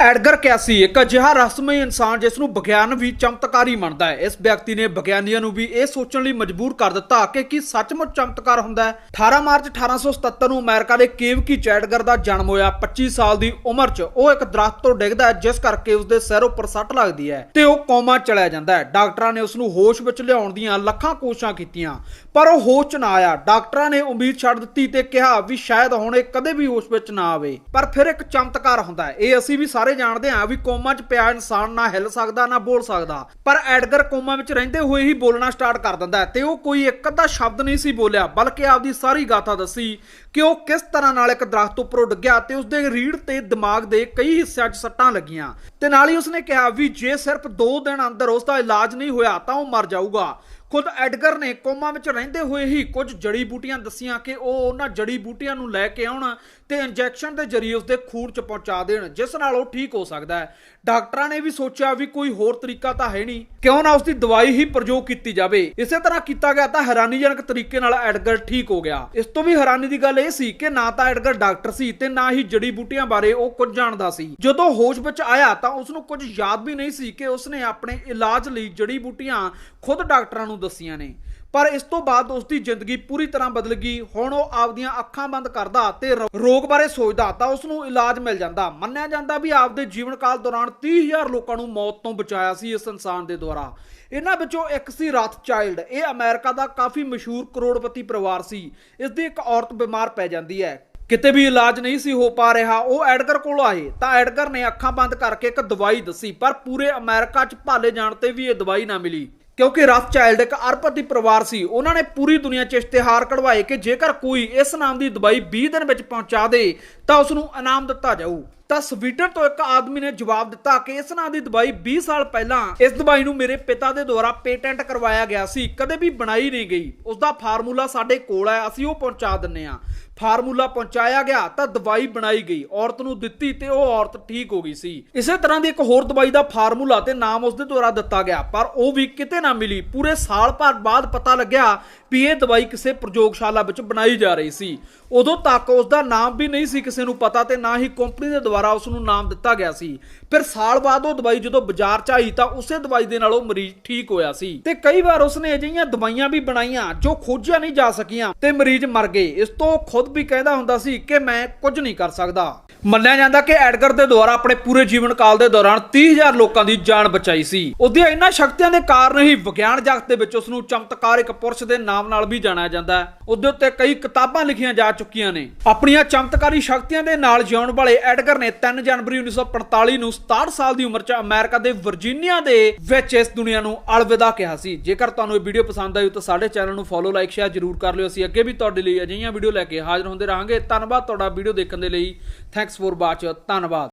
Edgar ਕੈਸੀ ਇੱਕ ਅਜਿਹਾ ਰਹੱਸਮਈ ਇਨਸਾਨ ਜਿਸ ਨੂੰ ਵਿਗਿਆਨ ਵੀ ਚਮਤਕਾਰੀ ਮੰਨਦਾ ਹੈ। ਇਸ ਵਿਅਕਤੀ ਨੇ ਵਿਗਿਆਨੀਆਂ ਨੂੰ ਵੀ ਇਹ ਸੋਚਣ ਲਈ ਮਜਬੂਰ ਕਰ ਦਿੱਤਾ ਕਿ ਕੀ ਸੱਚਮੁੱਚ ਚਮਤਕਾਰ ਹੁੰਦਾ ਹੈ। 18 ਮਾਰਚ 1877 ਨੂੰ ਅਮਰੀਕਾ ਦੇ ਕੇਵਕੀ ਚ ਐਡਗਰ ਦਾ ਜਨਮ ਹੋਇਆ। 25 ਸਾਲ ਦੀ ਉਮਰ 'ਚ ਉਹ ਇੱਕ ਦਰਖਤ ਤੋਂ ਡਿੱਗਦਾ ਹੈ, ਜਿਸ ਕਰਕੇ ਉਸ ਦੇ ਸਿਰ ਉੱਪਰ ਸੱਟ ਲੱਗਦੀ ਹੈ ਤੇ ਉਹ ਕੋਮਾ ਚਲਿਆ ਜਾਂਦਾ ਹੈ। ਡਾਕਟਰਾਂ ਨੇ ਉਸ ਨੂੰ ਹੋਸ਼ ਵਿੱਚ ਲਿਆਉਣ ਦੀਆਂ ਲੱਖਾਂ ਕੋਸ਼ਿਸ਼ਾਂ ਕੀਤੀਆਂ, ਪਰ ਉਹ ਹੋਸ਼ 'ਚ ਨਾ ਆਇਆ। ਡਾਕਟਰਾਂ ਨੇ ਉਮੀਦ ਛੱਡ ਦਿੱਤੀ ਤੇ ਕਿਹਾ ਵੀ ਸ਼ਾਇਦ ਹੁਣ ਇਹ ਕਦੇ ਵੀ ਹੋਸ਼ ਵਿੱਚ ਨਾ ਆਵੇ। ਪਰ ਫਿਰ ਇੱਕ ਚਮਤਕਾਰ ਹੁੰਦਾ ਹੈ। ਇਹ ਅਸੀਂ ਵੀ ਸਾਰੇ ਜਾਣਦੇ ਹਾਂ ਵੀ ਕੋਮਾ 'ਚ ਪਿਆ ਇਨਸਾਨ ਨਾ ਹਿੱਲ ਸਕਦਾ, ਨਾ ਬੋਲ ਸਕਦਾ। ਪਰ ਐਡਗਰ ਕੋਮਾ ਵਿੱਚ ਰਹਿੰਦੇ ਹੋਏ ਹੀ ਬੋਲਣਾ ਸਟਾਰਟ ਕਰ ਦਿੰਦਾ ਤੇ ਉਹ ਕੋਈ ਇੱਕ ਅੱਧਾ ਸ਼ਬਦ ਨਹੀਂ ਸੀ ਬੋਲਿਆ, ਬਲਕਿ ਆਪਦੀ ਸਾਰੀ ਗਾਥਾ ਦੱਸੀ ਕਿ ਉਹ ਕਿਸ ਤਰ੍ਹਾਂ ਨਾਲ ਇੱਕ ਦਰਖਤ ਉੱਪਰੋਂ ਡਿੱਗਿਆ ਤੇ ਉਸਦੇ ਰੀੜ ਤੇ ਦਿਮਾਗ ਦੇ ਕਈ ਹਿੱਸਿਆਂ 'ਚ ਸੱਟਾਂ ਲੱਗੀਆਂ। ਤੇ ਨਾਲ ਹੀ ਉਸਨੇ ਕਿਹਾ ਵੀ ਜੇ ਸਿਰਫ 2 ਦਿਨ ਅੰਦਰ ਉਸਦਾ ਇਲਾਜ ਨਹੀਂ ਹੋਇਆ ਤਾਂ ਉਹ ਮਰ ਜਾਊਗਾ। ਖੁਦ ਐਡਗਰ ਨੇ ਕੋਮਾ ਵਿੱਚ ਰਹਿੰਦੇ ਹੋਏ ਹੀ ਕੁਝ ਜੜੀ ਬੂਟੀਆਂ ਦੱਸੀਆਂ ਕਿ ਉਹ ਉਹਨਾਂ ਜੜੀ ਬੂਟੀਆਂ ਨੂੰ ਲੈ ਕੇ ਆਉਣ ਤੇ ਇੰਜੈਕਸ਼ਨ ਦੇ ਜ਼ਰੀਏ ਉਸਦੇ ਖੂਨ 'ਚ ਪਹੁੰਚਾ ਦੇਣ, ਜਿਸ ਨਾਲ ਉਹ ਠੀਕ ਹੋ ਸਕਦਾ ਹੈ। ਡਾਕਟਰਾਂ ਨੇ ਵੀ ਸੋਚਿਆ ਵੀ ਕੋਈ ਹੋਰ ਤਰੀਕਾ ਤਾਂ ਹੈ ਨਹੀਂ। ਕਿਉਂ ਨਾ ਉਸਦੀ ਦਵਾਈ ਹੀ ਪ੍ਰਯੋਗ ਕੀਤੀ ਜਾਵੇ। ਇਸੇ ਤਰ੍ਹਾਂ ਕੀਤਾ ਗਿਆ ਤਾਂ ਹੈਰਾਨੀਜਨਕ ਤਰੀਕੇ ਨਾਲ ਐਡਗਰ ਠੀਕ ਹੋ ਗਿਆ। ਇਸ ਤੋਂ ਵੀ ਹੈਰਾਨੀ ਦੀ ਗੱਲ ਇਹ ਸੀ ਕਿ ਨਾ ਤਾਂ ਐਡਗਰ ਡਾਕਟਰ ਸੀ ਤੇ ਨਾ ਹੀ ਜੜੀ ਬੂਟੀਆਂ ਬਾਰੇ ਉਹ ਕੁਝ ਜਾਣਦਾ ਸੀ। ਜਦੋਂ ਹੋਸ਼ ਵਿੱਚ ਆਇਆ ਤਾਂ ਉਸ ਨੂੰ ਕੁਝ ਯਾਦ ਵੀ ਨਹੀਂ ਸੀ ਕਿ ਉਸਨੇ ਆਪਣੇ ਇਲਾਜ ਲਈ ਜੜੀ ਬੂਟੀਆਂ ਖੁਦ ਡਾਕਟਰਾਂ ਨੂੰ ਦੱਸੀਆਂ ਨੇ। ਪਰ ਇਸ ਤੋਂ ਬਾਅਦ ਉਸ ਦੀ ਜ਼ਿੰਦਗੀ ਪੂਰੀ ਤਰ੍ਹਾਂ ਬਦਲ ਗਈ। ਹੁਣ ਉਹ ਆਪਦੀਆਂ ਅੱਖਾਂ ਬੰਦ ਕਰਦਾ ਤੇ ਰੋਗ ਬਾਰੇ ਸੋਚਦਾ ਤਾਂ ਉਸ ਨੂੰ ਇਲਾਜ ਮਿਲ ਜਾਂਦਾ। ਮੰਨਿਆ ਜਾਂਦਾ ਵੀ ਆਪਦੇ ਜੀਵਨ ਕਾਲ ਦੌਰਾਨ 30000 ਲੋਕਾਂ ਨੂੰ ਮੌਤ ਤੋਂ ਬਚਾਇਆ ਸੀ ਇਸ ਇਨਸਾਨ ਦੇ ਦੁਆਰਾ। ਇਹਨਾਂ ਵਿੱਚੋਂ ਇੱਕ ਸੀ ਰਾਥ ਚਾਈਲਡ ਇਹ ਅਮਰੀਕਾ ਦਾ ਕਾਫੀ ਮਸ਼ਹੂਰ ਕਰੋੜਪਤੀ ਪਰਿਵਾਰ ਸੀ। ਇਸ ਦੀ ਇੱਕ ਔਰਤ ਬਿਮਾਰ ਪੈ ਜਾਂਦੀ ਹੈ। ਕਿਤੇ ਵੀ ਇਲਾਜ ਨਹੀਂ ਸੀ ਹੋ ਪਾ ਰਿਹਾ, ਉਹ ਐਡਗਰ ਕੋਲ ਆਏ। ਤਾਂ ਐਡਗਰ ਨੇ ਅੱਖਾਂ ਬੰਦ ਕਰਕੇ ਇੱਕ ਦਵਾਈ ਦੱਸੀ, ਪਰ ਪੂਰੇ ਅਮਰੀਕਾ 'ਚ ਭਾਲੇ ਜਾਣ ਤੇ ਵੀ ਇਹ ਦਵਾਈ ਨਾ ਮਿਲੀ। ਕਿਉਂਕਿ ਰਫ ਚਾਈਲਡ ਇੱਕ ਅਰਬਪਤੀ ਪਰਿਵਾਰ ਸੀ, ਉਹਨਾਂ ਨੇ ਪੂਰੀ ਦੁਨੀਆ 'ਚ ਇਸ਼ਤਿਹਾਰ ਕਢਵਾਏ ਕਿ ਜੇਕਰ ਕੋਈ ਇਸ ਨਾਮ ਦੀ ਦਵਾਈ 20 ਦਿਨ ਵਿੱਚ ਪਹੁੰਚਾ ਦੇ, ਤਾਂ ਉਸ ਨੂੰ ਇਨਾਮ ਦਿੱਤਾ ਜਾਊ। ਤਾਂ ਸਵੀਟਰ ਤੋਂ ਇੱਕ ਆਦਮੀ ਨੇ ਜਵਾਬ ਦਿੱਤਾ ਕਿ ਇਸ ਨਾਮ ਦੀ ਦਵਾਈ 20 ਸਾਲ ਪਹਿਲਾਂ ਇਸ ਦਵਾਈ ਨੂੰ ਮੇਰੇ ਪਿਤਾ ਦੇ ਦੁਆਰਾ ਪੇਟੈਂਟ ਕਰਵਾਇਆ ਗਿਆ ਸੀ, ਕਦੇ ਵੀ ਬਣਾਈ ਨਹੀਂ ਗਈ। ਉਸ ਦਾ ਫਾਰਮੂਲਾ ਸਾਡੇ ਕੋਲ ਹੈ, ਅਸੀਂ ਉਹ ਪਹੁੰਚਾ ਦਿੰਨੇ ਆ ਫਾਰਮੂਲਾ ਪਹੁੰਚਾਇਆ ਗਿਆ ਤਾਂ ਦਵਾਈ ਬਣਾਈ ਗਈ, ਔਰਤ ਨੂੰ ਦਿੱਤੀ ਤੇ ਉਹ ਔਰਤ ਠੀਕ ਹੋ ਗਈ ਸੀ। ਇਸੇ ਤਰ੍ਹਾਂ ਦੀ ਇੱਕ ਹੋਰ ਦਵਾਈ ਦਾ ਫਾਰਮੂਲਾ ਤੇ ਨਾਮ ਉਸ ਦੁਆਰਾ ਦਿੱਤਾ ਗਿਆ, ਪਰ ਉਹ ਵੀ ਕਿਤੇ ਨਾ ਮਿਲੀ। ਪੂਰੇ ਸਾਲ ਭਰ ਬਾਅਦ ਪਤਾ ਲੱਗਿਆ ਵੀ ਇਹ ਦਵਾਈ ਕਿਸੇ ਪ੍ਰਯੋਗਸ਼ਾਲਾ ਵਿੱਚ ਬਣਾਈ ਜਾ ਰਹੀ ਸੀ। ਉਦੋਂ ਤੱਕ ਉਸ ਦਾ ਨਾਮ ਵੀ ਨਹੀਂ ਸੀ ਕਿਸੇ ਨੂੰ ਪਤਾ ਤੇ ਨਾ ਹੀ ਕੰਪਨੀ ਦੇ ਦੁਆਰਾ ਉਸ ਨੂੰ ਨਾਮ ਦਿੱਤਾ ਗਿਆ ਸੀ। ਫਿਰ ਸਾਲ ਬਾਅਦ ਉਹ ਦਵਾਈ ਜਦੋਂ ਬਾਜ਼ਾਰ 'ਚ ਆਈ ਤਾਂ ਉਸੇ ਦਵਾਈ ਦੇ ਨਾਲ ਉਹ ਮਰੀਜ਼ ਠੀਕ ਹੋਇਆ ਸੀ। ਤੇ ਕਈ ਵਾਰ ਉਸਨੇ ਅਜਿਹੀਆਂ ਦਵਾਈਆਂ ਵੀ ਬਣਾਈਆਂ ਜੋ ਖੋਜੀਆਂ ਨਹੀਂ ਜਾ ਸਕੀਆਂ ਤੇ ਮਰੀਜ਼ ਮਰ ਗਏ। ਇਸ ਤੋਂ ਖੁਦ ਖੁਦ ਵੀ ਕਹਿੰਦਾ ਹੁੰਦਾ ਸੀ ਕਿ ਮੈਂ ਕੁਝ ਨਹੀਂ ਕਰ ਸਕਦਾ। ਮੰਨਿਆ ਜਾਂਦਾ ਕਿ ਐਡਗਰ ਦੇ ਦੁਆਰਾ ਆਪਣੇ ਪੂਰੇ ਜੀਵਨ ਕਾਲ ਦੇ ਦੌਰਾਨ 30000 ਲੋਕਾਂ ਦੀ ਜਾਨ ਬਚਾਈ ਸੀ। ਉਹਦੀਆਂ ਇਹਨਾਂ ਸ਼ਕਤੀਆਂ ਦੇ ਕਾਰਨ ਹੀ ਵਿਗਿਆਨ ਜਗਤ ਦੇ ਵਿੱਚ ਉਸ ਨੂੰ ਚਮਤਕਾਰਿਕ ਪੁਰਸ਼ ਦੇ ਨਾਮ ਨਾਲ ਵੀ ਜਾਣਿਆ ਜਾਂਦਾ ਹੈ। ਉਹਦੇ ਉੱਤੇ ਕਈ ਕਿਤਾਬਾਂ ਲਿਖੀਆਂ ਜਾ ਚੁੱਕੀਆਂ ਨੇ। ਆਪਣੀਆਂ ਚਮਤਕਾਰੀ ਸ਼ਕਤੀਆਂ ਦੇ ਨਾਲ ਜਿਉਣ ਵਾਲੇ ਐਡਗਰ ਨੇ 3 ਜਨਵਰੀ 1945 ਨੂੰ 67 ਸਾਲ ਦੀ ਉਮਰ 'ਚ ਅਮਰੀਕਾ ਦੇ ਵਰਜੀਨੀਆ ਦੇ ਵਿੱਚ ਇਸ ਦੁਨੀਆ ਨੂੰ ਅਲਵਿਦਾ ਕਿਹਾ ਸੀ। ਜੇਕਰ ਤੁਹਾਨੂੰ ਇਹ ਵੀਡੀਓ ਪਸੰਦ ਆਈ ਤਾਂ ਸਾਡੇ ਚੈਨਲ ਨੂੰ ਫੋਲੋ ਲਾਈਕ ਸ਼ੇਅਰ ਜਰੂਰ ਕਰ ਲਿਓ। ਅਸੀਂ ਅੱਗੇ ਵੀ ਤੁਹਾਡੇ ਲਈ ਅਜਿਹੀਆਂ ਵੀਡੀਓ ਲੈ ਕੇ ਹਾਜ਼ਰ ਹੁੰਦੇ ਰਹਾਂਗੇ। ਧੰਨਵਾਦ ਤੁਹਾਡਾ ਵੀਡੀਓ ਦੇਖਣ ਦੇ ਲਈ। ਥੈਂਕਸ ਫॉर ਵਾਚ ਧੰਨਵਾਦ।